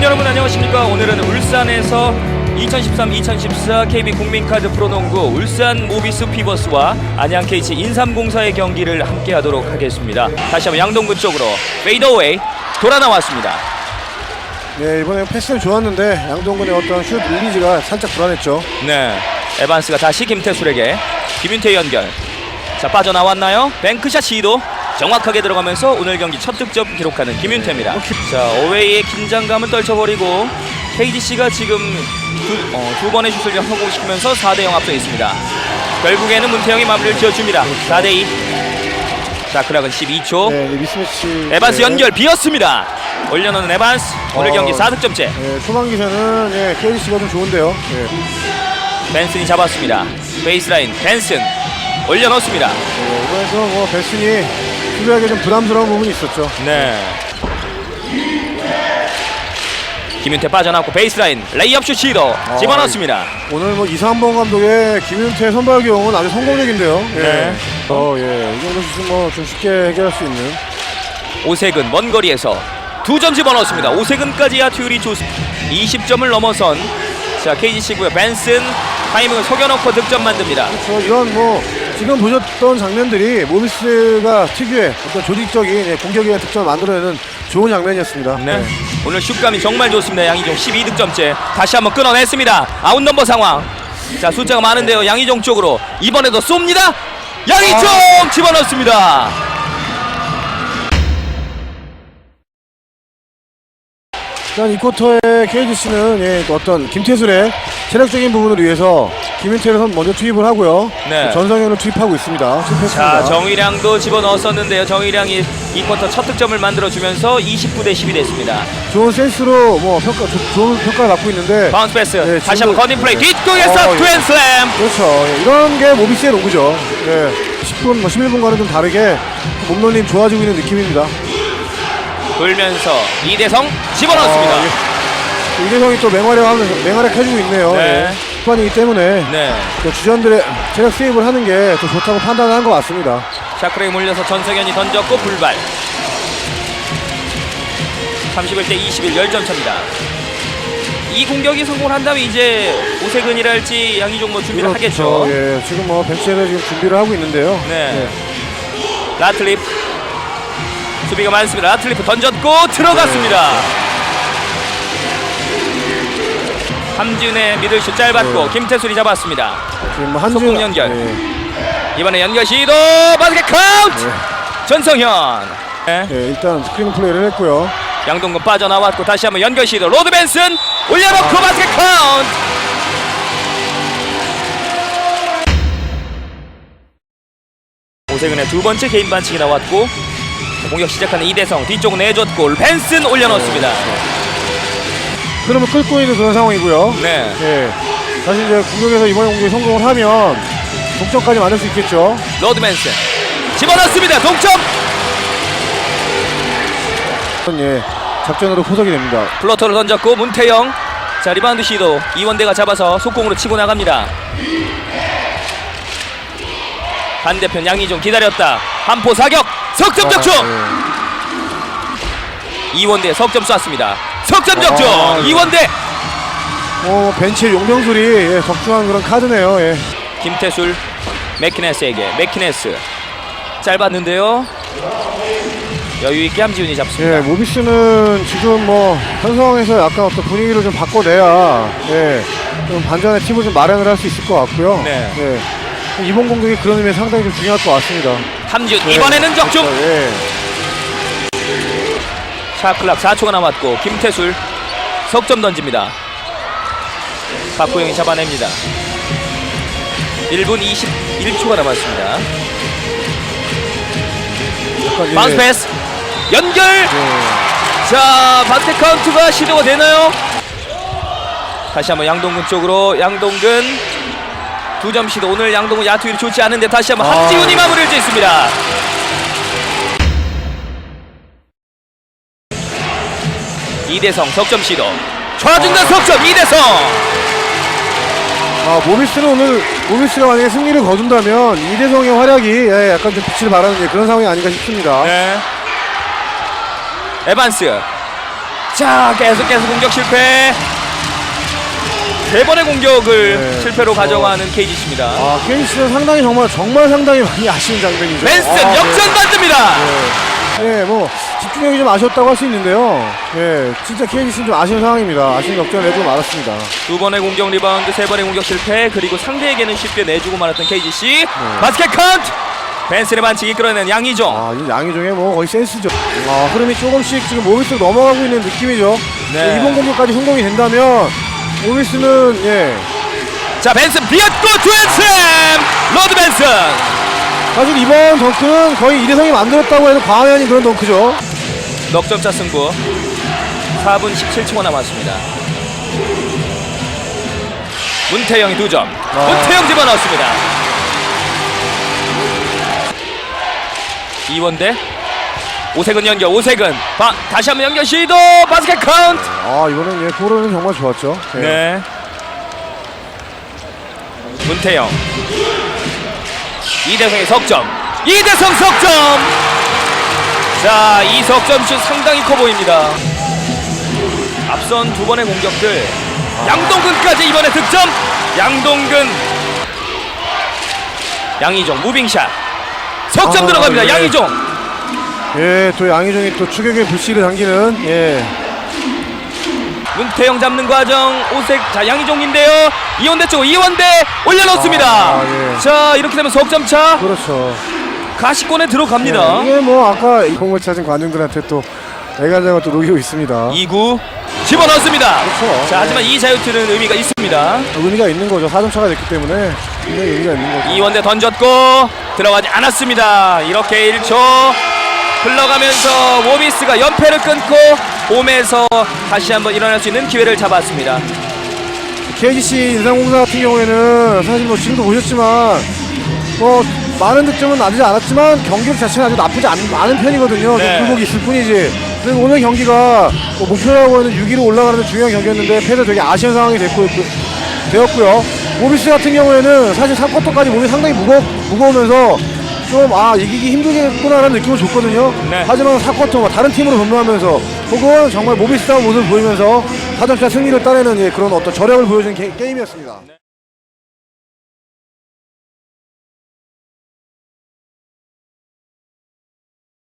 팬 여러분 안녕하십니까? 오늘은 울산에서 2013-2014 KB 국민카드 프로농구 울산 모비스 피버스와 안양 KC 인삼공사의 경기를 함께 하도록 하겠습니다. 다시 한번 양동근 쪽으로 페이더웨이 돌아 나왔습니다. 네 이번에 패스는 좋았는데 양동근의 어떤 슛 릴리즈가 살짝 불안했죠. 네, 에반스가 다시 김태술에게 김윤태 연결. 자 빠져나왔나요? 뱅크샷 시도 정확하게 들어가면서 오늘 경기 첫 득점 기록하는 김윤태입니다. 자 어웨이의 긴장감을 떨쳐버리고 KGC가 지금 두, 어, 두 번의 슛을 성공시키면서 4대 0 앞서 있습니다. 결국에는 문태영이 마무리를 지어줍니다. 4대 2. 자 클락은 12초. 네, 이 미스매치. 에반스 네. 연결 비었습니다. 올려놓는 에반스 오늘 어. 경기 4득점째. 네, 초반 기세는 예, KGC가 좀 좋은데요. 예. 벤슨이 잡았습니다. 베이스라인 벤슨 올려놓습니다. 네, 이번에도 뭐 베슨이 수비하기 좀 부담스러운 부분이 있었죠. 네. 김윤태 빠져나왔고 베이스라인 레이업 슛 시도 집어넣습니다. 오늘 뭐 이상범 감독의 김윤태 선발 기용은 아주 성공적인데요. 예. 네. 어, 예. 이 정도 슛은 뭐좀 쉽게 해결할 수 있는. 오세근 먼 거리에서 두 점 집어넣습니다. 오세근까지 야 투율이 좋습니다. 20점을 넘어선 자 KGC고요. 벤슨 타이밍을 속여놓고 득점 만듭니다. 그렇죠. 이런 뭐 지금 보셨던 장면들이 모비스가 특유의 어떤 조직적인 예, 공격의 득점을 만들어내는 좋은 장면이었습니다. 네. 오늘 슛감이 정말 좋습니다. 양희종 12득점째 다시 한번 끊어냈습니다. 아웃 넘버 상황. 자 숫자가 많은데요. 양희종 쪽으로 이번에도 쏩니다. 양희종 집어넣습니다. 일단 이 쿼터에 KGC는 예, 또 어떤 김태술의 체력적인 부분을 위해서 김윤태를 선- 먼저 투입을 하고요. 네. 전성현을 투입하고 있습니다. 자 정의량도 집어넣었었는데요. 정의량이 이 쿼터 첫 득점을 만들어주면서 29 대 10이 됐습니다. 좋은 센스로 뭐 평가 조- 좋은 평가를 받고 있는데 바운스 패스 네, 다시 한번 커닝 플레이 네. 뒷공에서 어, 예. 투앤슬램 그렇죠. 예, 이런 게 모비스의 농구죠. 예, 10분, 뭐 11분과는 좀 다르게 몸놀림 좋아지고 있는 느낌입니다. 돌면서 이대성 집어넣습니다. 어, 예. 이대성이 또 맹활약 하면서 맹활약 해주고 있네요. 네. 예. 후반이기 때문에 네. 또 주전들의 체력 수입을 하는 게 더 좋다고 판단한 것 같습니다. 샤크레에 몰려서 전성현이 던졌고 불발 31대 21 열점 차입니다. 이 공격이 성공을 한다면 이제 오세근이랄지 양희종 뭐 준비를 하겠죠. 그렇죠. 예, 지금 뭐 벤치에서 지금 준비를 하고 있는데요. 네. 라틀립 수비가 많습니다. 라틀립 던졌고 들어갔습니다. 함지은의 미들슛 짧았고 네. 김태술이 잡았습니다. 지금 뭐 한지훈 속공 연결. 예, 이번에 연결 시도 바스켓 카운트 네. 전성현 네. 예, 일단 스크린 플레이를 했고요. 양동근 빠져나왔고 다시 한번 연결 시도 로드 벤슨 올려놓고 바스켓 카운트 오세근의 두 번째 개인 반칙이 나왔고 공격 시작하는 이대성 뒤쪽 내줬고 벤슨 올려놓습니다. 흐름을 끌고 있는 그런 상황이고요. 네. 예. 사실 이제 공격에서 이번 공격에 성공을 하면 동점까지 만들 수 있겠죠. 로드 벤슨. 집어넣습니다. 동점! 예. 작전으로 포석이 됩니다. 플로터를 던졌고 문태영. 자 리바운드 시도. 이원대가 잡아서 속공으로 치고 나갑니다. 반대편 양희종 기다렸다. 한포 사격 석점 적중 아, 이원대 석점 쐈습니다 석점 적중 아, 예. 이원대 예. 어, 벤치의 용병술이 예, 적중한 그런 카드네요. 예. 김태술 맥키네스에게 맥키네스 짧았는데요 여유 있게 함지훈이 잡습니다 예, 모비스는 지금 뭐 현 상황에서 약간 어떤 분위기를 좀 바꿔내야 예, 좀 반전의 팀을 좀 마련을 할 수 있을 것 같고요. 네. 예. 이번 공격이 그런 의미에 상당히 좀 중요할 것 같습니다. 함지훈 네. 이번에는 적중 예. 샤클락 4초가 남았고 김태술 석점 던집니다. 박구영이 잡아냅니다. 1분 21초가 남았습니다. 약간, 예. 바운스 패스 연결 예. 자 바스켓 카운트가 시도가 되나요? 다시 한번 양동근 쪽으로 양동근 두 점 시도 오늘 양동근 야투율이 좋지 않은데 다시 한번 아. 함지훈이 마무리를 짓습니다. 이대성 석점 시도 좌중간 석점 이대성 아, 모비스는 오늘 모비스가 만약에 승리를 거둔다면 이대성의 활약이 예, 약간 좀 빛을 발하는 예, 그런 상황이 아닌가 싶습니다. 네. 에반스 자 계속해서 공격 실패 세 번의 공격을 네. 실패로 어. 가져가는 KGC입니다 아, 케이스는 상당히 정말 정말 상당히 많이 아쉬운 장면이죠. 벤슨 아, 역전 만듭니다 네. 예, 뭐 집중력이 좀 아쉬웠다고 할 수 있는데요. 예, 진짜 KGC는 좀 아쉬운 상황입니다. 아쉬운 역전을 내주고 말았습니다. 두 번의 공격 리바운드 세 번의 공격 실패 그리고 상대에게는 쉽게 내주고 말았던 KGC 바스켓 카운트 벤슨의 반칙 이 끌어낸 양희종 아, 이 양희종의 뭐 거의 센스죠. 아, 흐름이 조금씩 지금 모비스로 넘어가고 있는 느낌이죠. 네. 이번 공격까지 성공이 된다면 모비스는 예, 자 벤슨 비었고 투앤샘! 로드 벤슨! 사실 이번 덩크는 거의 이대성이 만들었다고 해도 과언이 아닌 그런 덩크죠. 넉점차 승부. 4분 17초 남았습니다. 문태영이 두점. 아. 문태영 집어넣었습니다. 이원대 오색은 연결 오색은 바, 다시 한번 연결 시도 바스켓 카운트! 아, 이거는 예, 골은 정말 좋았죠. 예. 네. 문태영. 이대성의 석점. 이대성 석점! 자이 석점 슛 상당히 커 보입니다. 앞선 두 번의 공격들. 양동근까지 이번에 득점! 양동근. 양희종 무빙샷. 석점 아, 들어갑니다. 예. 양희종 예, 또 양희종이 또 추격의 불씨를 당기는 예. 문태영 잡는 과정 오색 자 양희종인데요 이원대 쪽 이원대 올려놓습니다 아, 예. 자 이렇게 되면 석점 차 그렇죠. 가시권에 들어갑니다 예, 이게 뭐 아까 이 공을 찾은 관중들한테 또 애간장을 또 녹이고 있습니다. 2구 집어넣습니다 그렇죠. 자 하지만 이 자유투는 의미가 있습니다 의미가 있는 거죠. 4점 차가 됐기 때문에 굉장히 의미가 있는 거죠. 이원대 던졌고 들어가지 않았습니다 이렇게 1초 흘러가면서 모비스가 연패를 끊고 홈에서 다시 한번 일어날 수 있는 기회를 잡았습니다 KGC 인상공사 같은 경우에는 사실 뭐 지금도 보셨지만 뭐 많은 득점은 나지 않았지만 경기 자체는 아주 나쁘지 않, 않은 편이거든요. 네. 좀 굴곡이 있을 뿐이지. 그리고 오늘 경기가 뭐 목표라고 하는 6위로 올라가는 데 중요한 경기였는데 패도 되게 아쉬운 상황이 됐고 되었고요. 모비스 같은 경우에는 사실 3쿼터까지 몸이 상당히 무거, 무거우면서 좀 아 이기기 힘들겠구나라는 느낌을 줬거든요. 네. 하지만 4쿼터 다른 팀으로 변모하면서 혹은 정말 모비스다운 모습을 보이면서 4점차 승리를 따내는 예, 그런 어떤 저력을 보여준 게, 게임이었습니다.